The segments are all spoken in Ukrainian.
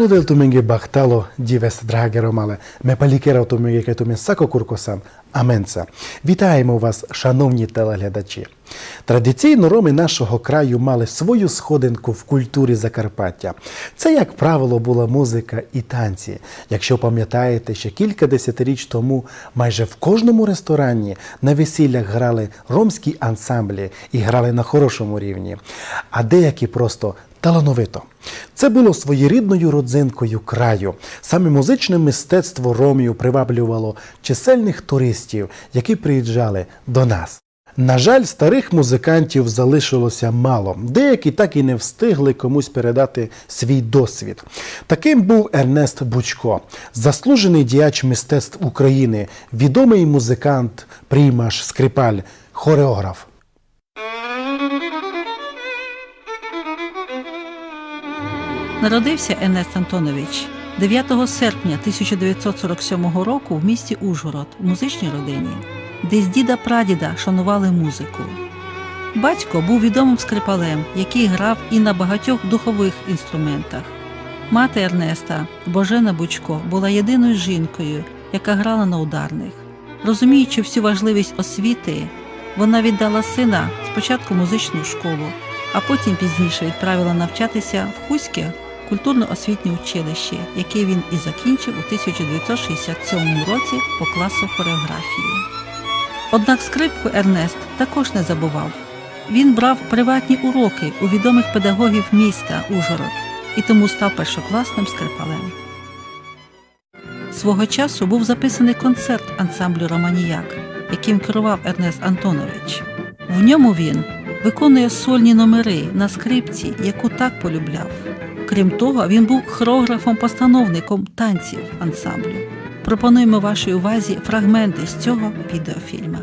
Zdelo del tu mingi bachtalo дівес драгеро мале, ме палікера ту минги ке ту мен сако куркосан, аменца. Вітаємо вас, шановні телеглядачі. Традиційно роми нашого краю мали свою сходинку в культурі Закарпаття. Це, як правило, була музика і танці. Якщо пам'ятаєте, ще кілька десятиріч тому майже в кожному ресторані на весіллях грали ромські ансамблі і грали на хорошому рівні, а деякі просто талановито. Це було своєрідною родзинкою краю. Саме музичне мистецтво ромів приваблювало чисельних туристів, які приїжджали до нас. На жаль, старих музикантів залишилося мало. Деякі так і не встигли комусь передати свій досвід. Таким був Ернест Бучко, заслужений діяч мистецтв України, відомий музикант, приймаш, скрипаль, хореограф. Народився Енест Антонович 9 серпня 1947 року в місті Ужгород в музичній родині, де з діда прадіда шанували музику. Батько був відомим скрипалем, який грав і на багатьох духових інструментах. Мати Ернеста, Божена Бучко, була єдиною жінкою, яка грала на ударних. Розуміючи всю важливість освіти, вона віддала сина спочатку музичну школу, а потім пізніше відправила навчатися в Хуське культурно-освітнє училище, яке він і закінчив у 1967 році по класу хореографії. Однак скрипку Ернест також не забував. Він брав приватні уроки у відомих педагогів міста Ужгород і тому став першокласним скрипалем. Свого часу був записаний концерт ансамблю Романіяк, яким керував Ернест Антонович. В ньому він виконує сольні номери на скрипці, яку так полюбляв. Крім того, він був хореографом-постановником танців ансамблю. Пропонуємо вашій увазі фрагменти з цього відеофільму.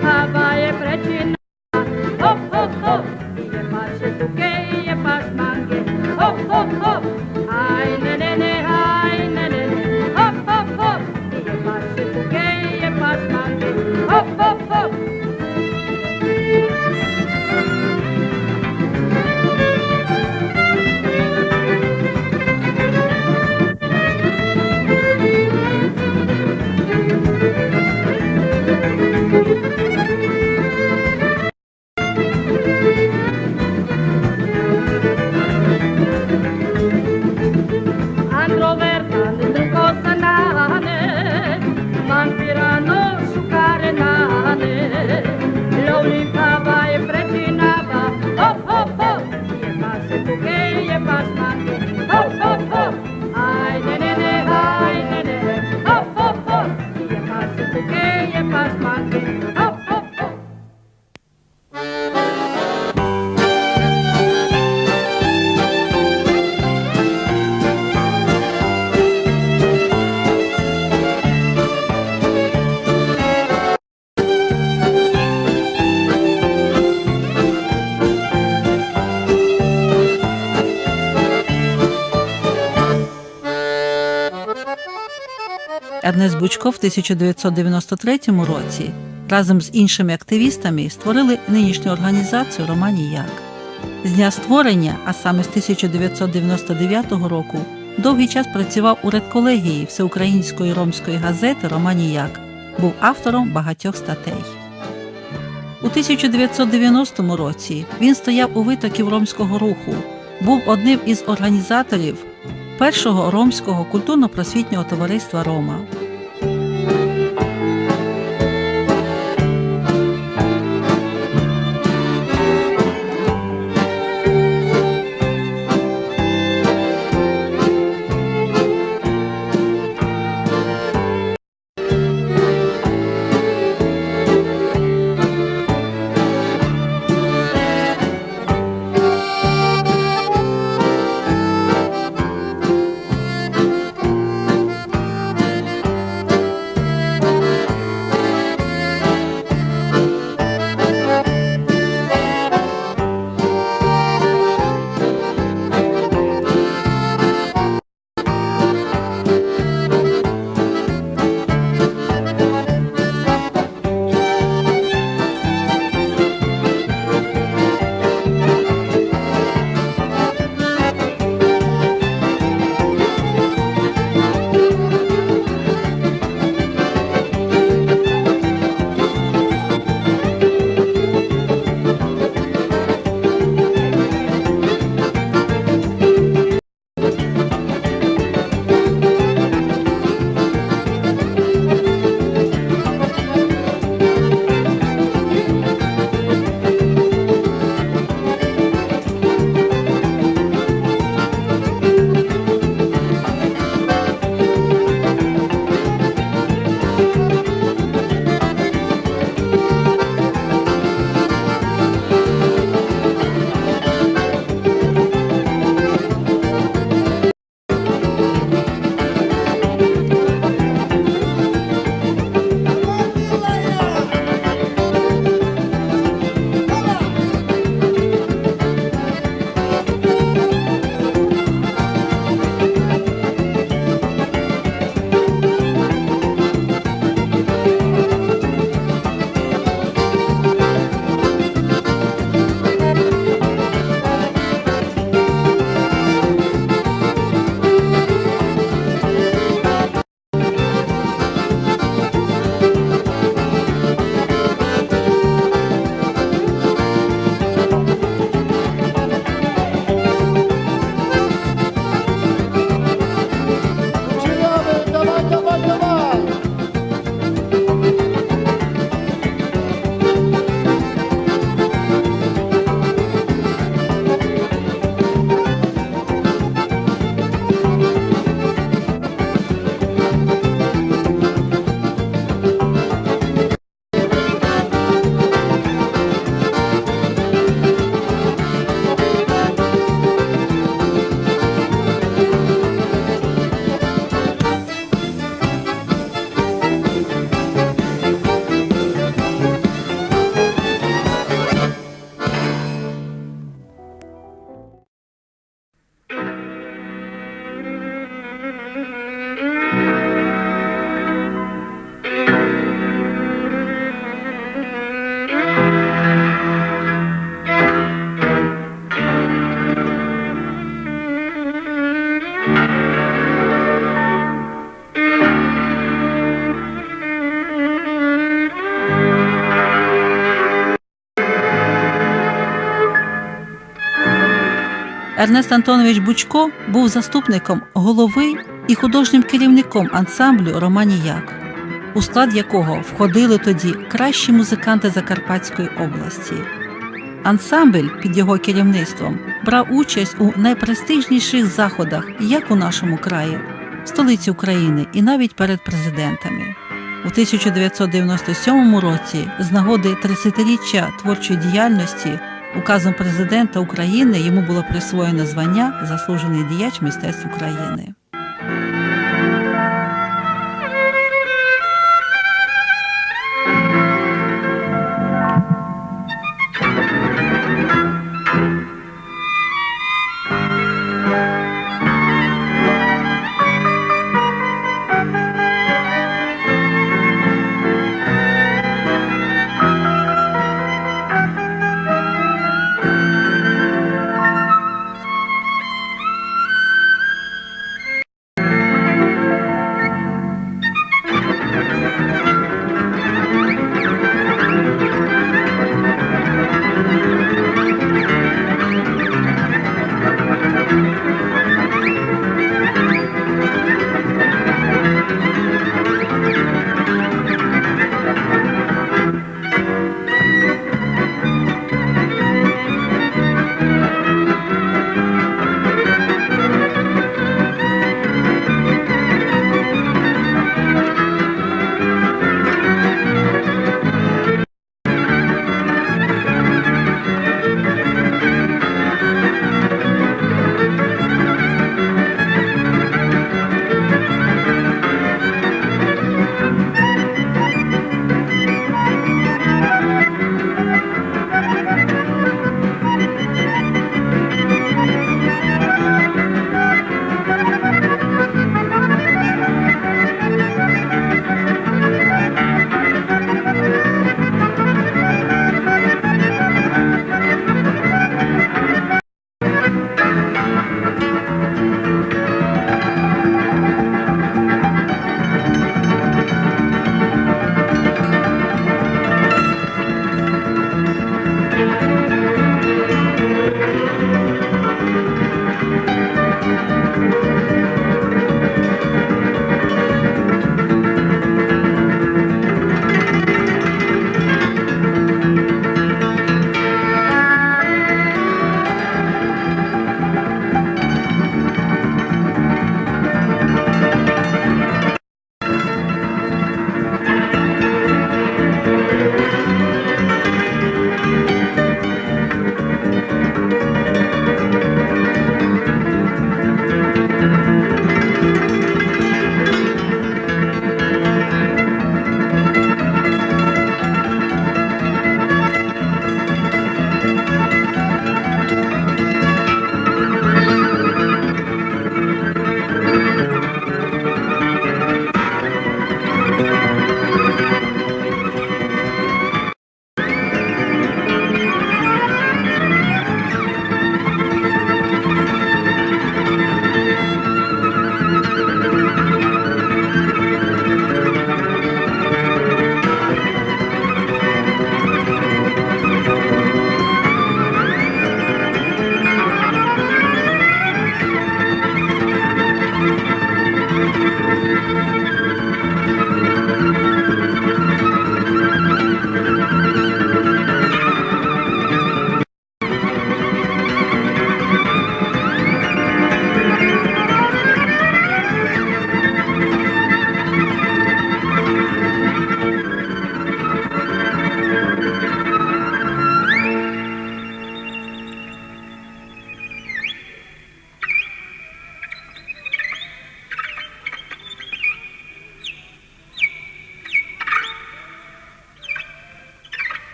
Opava je prečina, hop, hop, hop, je pár šeků Ернест Бучко в 1993 році разом з іншими активістами створили нинішню організацію Романіяк. З дня створення, а саме з 1999 року, довгий час працював у редколегії Всеукраїнської ромської газети Романіяк, був автором багатьох статей. У 1990 році він стояв у витоків ромського руху, був одним із організаторів першого ромського культурно-просвітнього товариства Рома. Ернест Антонович Бучко був заступником голови і художнім керівником ансамблю Романіяк, у склад якого входили тоді кращі музиканти Закарпатської області. Ансамбль під його керівництвом брав участь у найпрестижніших заходах як у нашому краї, столиці України і навіть перед президентами. У 1997 році з нагоди 30-річчя творчої діяльності указом президента України йому було присвоєно звання Заслужений діяч мистецтв України.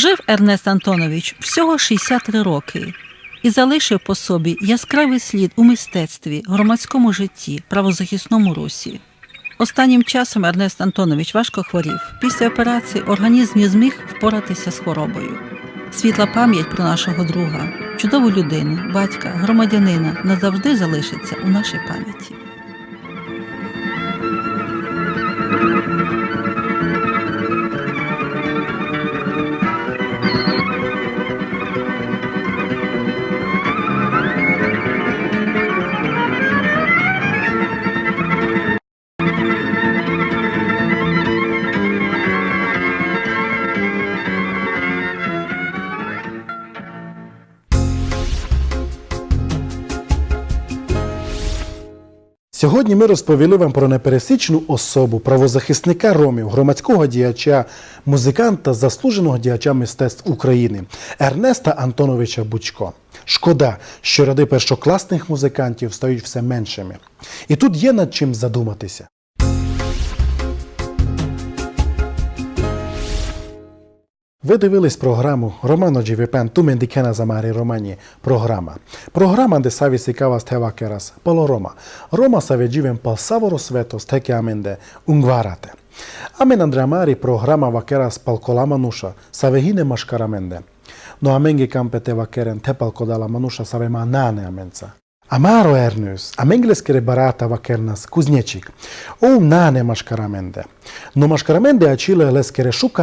Прожив Ернест Антонович всього 63 роки і залишив по собі яскравий слід у мистецтві, громадському житті, правозахисному русі. Останнім часом Ернест Антонович важко хворів. Після операції організм не зміг впоратися з хворобою. Світла пам'ять про нашого друга, чудову людину, батька, громадянина назавжди залишиться у нашій пам'яті. Сьогодні ми розповіли вам про непересічну особу правозахисника ромів, громадського діяча, музиканта, заслуженого діяча мистецтв України Ернеста Антоновича Бучко. Шкода, що ряди першокласних музикантів стають все меншими. І тут є над чим задуматися. Ви дивились програму Романо Джівіпен Тумен Дікена Замарі Романі. Програма. Програма, де саві сікава стева керас Поло Рома. Саве джівен пал саворо свето стеке аменде унгварате. Амен Андрамари програма вакерас пал кола мануша саве гине машкараменде. No amenge campete vakeren tepal kodala manusha save ma nane amenca. Amaro Ernős, a mengleszkere baráta vakernas kuznečik, ou nane maškaramende. No maškaramende acile leskere šuka